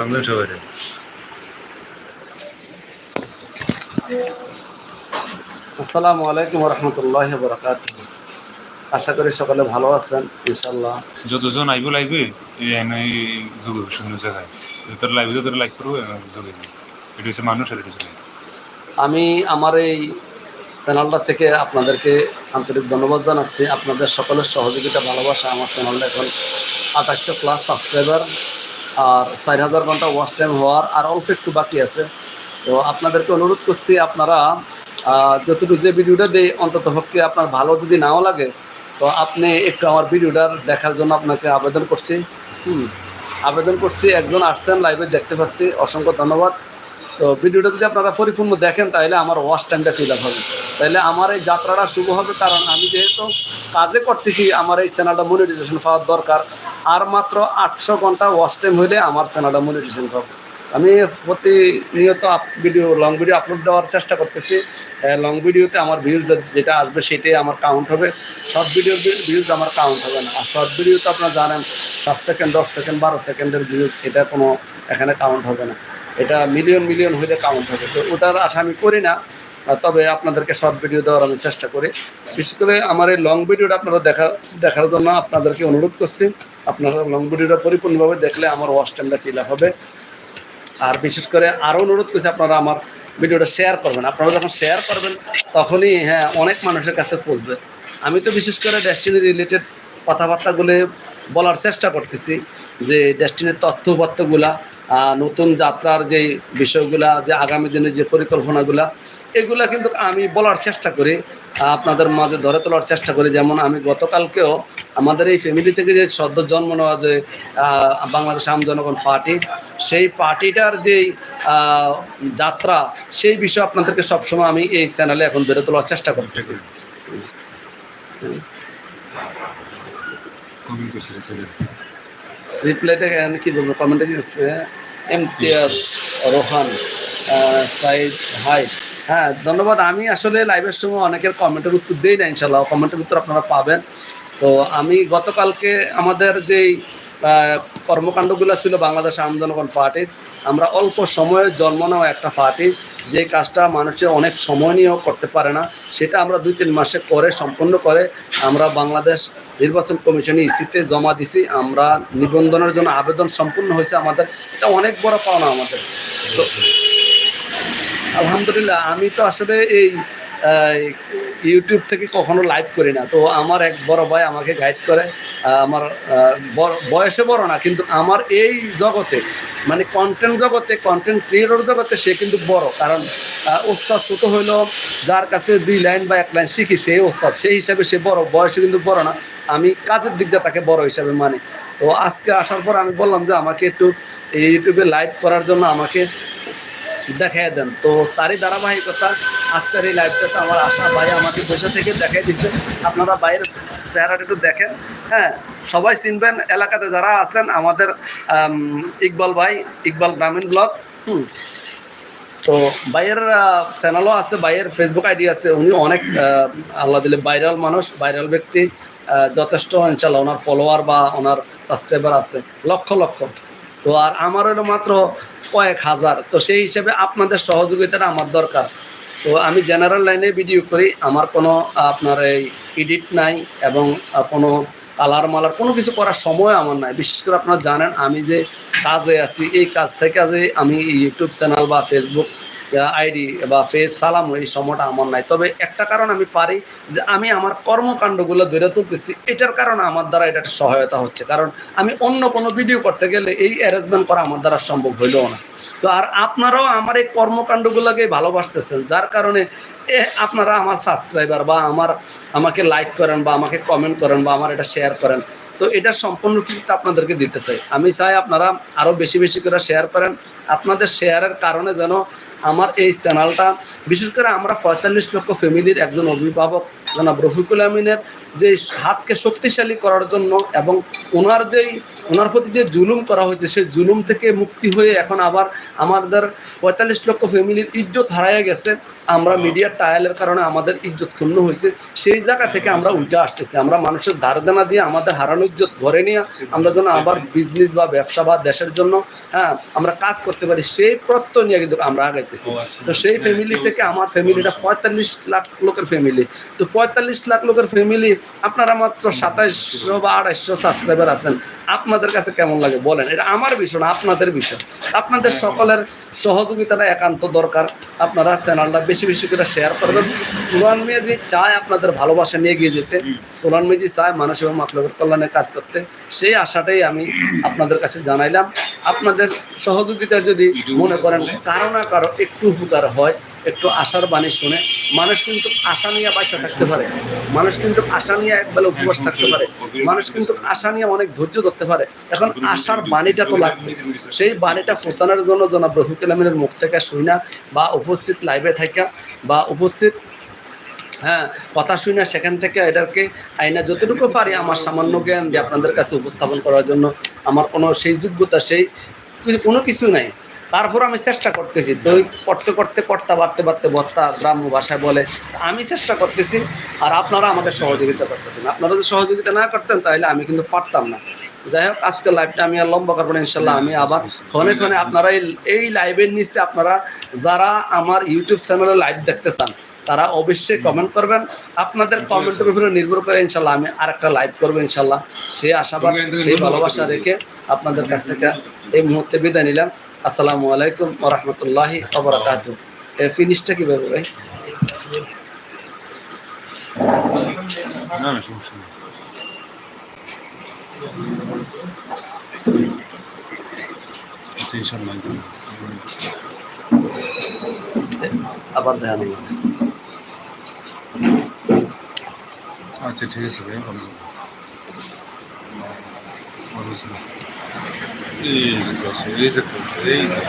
বাংলা সবাই আসসালামু আলাইকুম রহমতুল্লাহ বরকাত আশা করি সকলে ভালো আছেন ইনশাল্লাহ যতজন আইব লাগবে যোগ সুন্দর জায়গায়। যত লাইভ যত লাইক করব যোগ এটা হচ্ছে মানুষ আর এটা হচ্ছে। আমি আমার এই চ্যানেলটা থেকে আপনাদেরকে আন্তরিক ধন্যবাদ জানাচ্ছি। আপনাদের সকলের সহযোগিতা ভালোবাসা আমার চ্যানেলটা এখন আঠাশশো প্লাস সাবস্ক্রাইবার আর চার হাজার ঘণ্টা ওয়াচ টাইম হওয়ার আর অল্প একটু বাকি আছে। তো আপনাদেরকে অনুরোধ করছি, আপনারা যতটুকু যে ভিডিওটা দেই, অন্তত পক্ষে আপনার ভালো যদি নাও লাগে, তো আপনি একটু আমার ভিডিওটা দেখার জন্য আপনাকে আবেদন করছি। হুম, আবেদন করছি, একজন আসছেন লাইভে দেখতে পাচ্ছি, অসংখ্য ধন্যবাদ। তো ভিডিওটা যদি আপনারা পরিপূর্ণ দেখেন, তাহলে আমার ওয়াচ টাইমটা ফিল আপ হবে। তাহলে আমার এই যাত্রাটা শুভ হবে, কারণ আমি যেহেতু কাজে করতেছি, আমার এই চ্যানেলটা মনিটাইজেশন পাওয়ার দরকার। আর মাত্র আটশো ঘণ্টা ওয়াচ টাইম হইলে আমার চ্যানেলটা মনিটাইজেশন পাবো আমি প্রতিনিয়ত up- video long video upload দেওয়ার চেষ্টা করতেছি। লং ভিডিওতে আমার ভিউজ যেটা আসবে সেটাই আমার কাউন্ট হবে। শর্ট ভিডিওর ভিউজ আমার কাউন্ট হবে না। আর শর্ট ভিডিও তো আপনারা জানেন, সাত সেকেন্ড দশ সেকেন্ড বারো সেকেন্ডের ভিউজ এটা কোনো এখানে কাউন্ট হবে না। এটা মিলিয়ন মিলিয়ন হইলে কাউন্ট হবে। তো ওটার আশা আমি করি না। তবে আপনাদেরকে শর্ট ভিডিও দেওয়ার আমি চেষ্টা করি। বিশেষ করে আমার এই লং ভিডিওটা আপনারা দেখা দেখার জন্য আপনাদেরকে অনুরোধ করছি। আপনারা লং ভিডিওটা পরিপূর্ণভাবে দেখলে আমার ওয়াচ টাইমটা ফিল আপ হবে। আর বিশেষ করে আরও অনুরোধ করছি আপনারা আমার ভিডিওটা শেয়ার করবেন। আপনারা যখন শেয়ার করবেন তখনই হ্যাঁ অনেক মানুষের কাছে পৌঁছবে। আমি তো বিশেষ করে ডেস্টিনি রিলেটেড কথাবার্তাগুলো বলার চেষ্টা করতেছি যে ডেস্টিনির তথ্যপত্রগুলা আহ, নতুন যাত্রার যে বিষয়গুলা যে আগামী দিনের যে পরিকল্পনাগুলা এগুলা কিন্তু আমি বলার চেষ্টা করি আপনাদের মাঝে ধরে তোলার চেষ্টা করি। যেমন আমি গতকালকেও আমাদের এই ফ্যামিলি থেকে যে সদ্য জন্ম নেওয়া যে বাংলাদেশ আম জনগণ পার্টি সেই পার্টিটার যেই যাত্রা সেই বিষয়ে আপনাদেরকে সবসময় আমি এই চ্যানেলে এখন ধরে তোলার চেষ্টা করতেছি। রিপ্লাইটা কী বলব? কমেন্টে এমতিয়াজ, রোহান সাইজ হাই। হ্যাঁ ধন্যবাদ। আমি আসলে লাইভের সময় অনেকের কমেন্টের উত্তর দিই না ইনশাল্লাহ কমেন্টের উত্তর আপনারা পাবেন। তো আমি গতকালকে আমাদের যেই কর্মকাণ্ডগুলো ছিল বাংলাদেশ আম জনগণ পার্টির। আমরা অল্প সময়ে জন্ম নেওয়া একটা পার্টি, যে কাজটা মানুষের অনেক সময় নিয়েও করতে পারে না, সেটা আমরা দুই তিন মাসে করে সম্পূর্ণ করে আমরা বাংলাদেশ নির্বাচন কমিশনে ইসিতে জমা দিছি। আমরা নিবন্ধনের জন্য আবেদন সম্পূর্ণ হয়েছে আমাদের। এটা অনেক বড় পাওনা আমাদের। আলহামদুলিল্লাহ, আমি তো আসলে এই ইউটিউব থেকে কখনো লাইভ করি না। তো আমার এক বড় ভাই আমাকে গাইড করে আমার বয়সে বড় না, কিন্তু আমার এই জগতে মানে কন্টেন্ট জগতে কন্টেন্ট ক্রিয়েটর জগতে সে কিন্তু বড়। কারণ ওস্তাদ ছোটো হইল, যার কাছে দুই লাইন বা এক লাইন শিখি, সে ওস্তাদ। সেই হিসাবে সে বড়, বয়সে কিন্তু বড় না। আমি কাজের দিক দিয়ে তাকে বড় হিসাবে মানি। তো আজকে আসার পর আমি বললাম যে, আমাকে একটু ইউটিউবে লাইভ করার জন্য আমাকে দেখাই দেন। তো তারই ধারাবাহিকতা, আজকের এই লাইভটাতে আমার আশা ভাই আমাকে বসে থেকে দেখাই দিচ্ছে আপনারা বাইরের চেহারাটা একটু দেখেন। হ্যাঁ সবাই চিনবেন, এলাকাতে যারা আছেন, আমাদের ইকবাল ভাই, ইকবাল গ্রামীণ ব্লক হুম। তো ভাইয়ের চ্যানেলও আছে, ভাইয়ের ফেসবুক আইডি আছে। উনি অনেক আল্লাহ দিলে ভাইরাল মানুষ ভাইরাল ব্যক্তি। যথেষ্ট ইনশাল্লাহ ওনার ফলোয়ার বা ওনার সাবস্ক্রাইবার আছে। লক্ষ লক্ষ। তো আর আমার হলো মাত্র কয়েক হাজার। তো সেই হিসেবে আপনাদের সহযোগিতাটা আমার দরকার। তো আমি জেনারেল লাইনে ভিডিও করি, আমার কোনো আপনার এই এডিট নাই এবং কোনো কালার মালার কোনো কিছু করার সময় আমার নাই। বিশেষ করে আপনারা জানেন, আমি যে কাজে আছি, এই কাজ থেকে যে আমি ইউটিউব চ্যানেল বা ফেসবুক আইডি বা ফেস সালাম এই সময়টা আমার নাই। তবে একটা কারণ আমি পারি যে আমি আমার কর্মকাণ্ডগুলো ধরে তুলতেছি, এটার কারণে আমার দ্বারা এটা একটা সহায়তা হচ্ছে। কারণ আমি অন্য কোনো ভিডিও করতে গেলে এই অ্যারেঞ্জমেন্ট করা আমার দ্বারা সম্ভব হইলেও না। তো আর আপনারাও আমার এই কর্মকাণ্ডগুলোকে ভালোবাসতেছেন, যার কারণে এ আপনারা আমার সাবস্ক্রাইবার বা আমার, আমাকে লাইক করেন বা আমাকে কমেন্ট করেন বা আমার এটা শেয়ার করেন। তো এটা সম্পূর্ণ কিন্তু আপনাদেরকে দিতে চাই। আমি চাই আপনারা আরও বেশি বেশি করে শেয়ার করেন। আপনাদের শেয়ারের কারণে যেন আমার এই চ্যানেলটা বিশেষ করে আমরা পঁয়তাল্লিশ লক্ষ ফ্যামিলির একজন অভিভাবক, জনাব রফিকুল আমিনের যে হাতকে শক্তিশালী করার জন্য এবং ওনার যেই ওনার প্রতি যে জুলুম করা হয়েছে সেই জুলুম থেকে মুক্তি হয়ে এখন আবার আমাদের পঁয়তাল্লিশ লক্ষ ফ্যামিলির ইজ্জত হারাইয়া গেছে। আমরা মিডিয়ার টায়ালের কারণে আমাদের ইজ্জত ক্ষুণ্ণ হয়েছে। সেই জায়গা থেকে আমরা উল্টে আসতেছি। আমরা মানুষের ধার দেনা দিয়ে আমাদের হারানো ইজ্জত ঘরে নিয়ে আমরা যেন আবার বিজনেস বা ব্যবসা বা দেশের জন্য হ্যাঁ আমরা কাজ করতে পারি। সেই প্রত্যয় নিয়ে কিন্তু আমরা আগাইতেছি। তো সেই ফ্যামিলি থেকে আমার ফ্যামিলিটা পঁয়তাল্লিশ লাখ লোকের ফ্যামিলি তো পঁয়তাল্লিশ লাখ লোকের ফ্যামিলি আপনারা মাত্র সাতাইশশো বা আড়াইশো সাবস্ক্রাইবার আছেন। আপনাদের কাছে কেমন লাগে বলেন? এটা আমার বিষয় না, আপনাদের বিষয়। আপনাদের সকলের সহযোগিতাটা একান্ত দরকার। আপনারা চ্যানেলটা বেশি বেশি করে শেয়ার করবেন। সুলান মেজি চায় আপনাদের ভালোবাসা নিয়ে গিয়ে যেতে। সোলান মেজি চায় মানুষ এবং মাতলবের কল্যাণে কাজ করতে। সেই আশাটাই আমি আপনাদের কাছে জানাইলাম। আপনাদের সহযোগিতা যদি মনে করেন কারও না কারও একটু উপকার হয় একটু আশার বাণী শুনে। মানুষ কিন্তু আশা নিয়ে বাঁচা থাকতে পারে। মানুষ কিন্তু আশা নিয়ে একবেলা উপবাস থাকতে পারে। মানুষ কিন্তু আশা নিয়ে অনেক ধৈর্য ধরতে পারে। এখন আশার বাণীটা তো লাগবে। সেই বাণীটা পৌঁছানোর জন্য জনাব রফিকুল আমিনের মুখ থেকে শুই না বা উপস্থিত লাইভে থাকা বা উপস্থিত হ্যাঁ কথা শুই না সেখান থেকে এটাকে আইনা যতটুকু পারি আমার সামান্য জ্ঞান দিয়ে আপনাদের কাছে উপস্থাপন করার জন্য। আমার কোনো সেই যোগ্যতা, সেই কোনো কিছু নাই। তারপর আমি চেষ্টা করতেছি দই করতে করতে কর্তা বাড়তে বাড়তে ভত্তা গ্রাম্য ভাষায় বলে আমি চেষ্টা করতেছি আর আপনারা আমাকে সহযোগিতা করতেছেন। আপনারা যদি সহযোগিতা না করতেন তাহলে আমি কিন্তু পারতাম না। যাই হোক আজকে লাইভটা আমি আর লম্বা করব না ইনশাল্লাহ আমি আবার ক্ষণে ক্ষণে আপনারা এই- এই লাইভের নিচে আপনারা যারা আমার ইউটিউব চ্যানেলে লাইভ দেখতে চান তারা অবশ্যই কমেন্ট করবেন। আপনাদের কমেন্টের উপরে নির্ভর করে ইনশাল্লাহ আমি আর একটা লাইভ করব ইনশাল্লাহ সেই আশাবাদ সেই ভালোবাসা রেখে আপনাদের কাছ থেকে এই মুহূর্তে বিদায় নিলাম। আসসালামু আলাইকুম ওরহমতুল্লাহি অবরাকাত ফিনিশটা কীভাবে ভাই? না না সমস্যা নেই। আচ্ছা, আবার আচ্ছা ঠিক আছে ভাই ভালো ভালো ছিল এই যে ক্লাস এই যে ক্লাস এই যে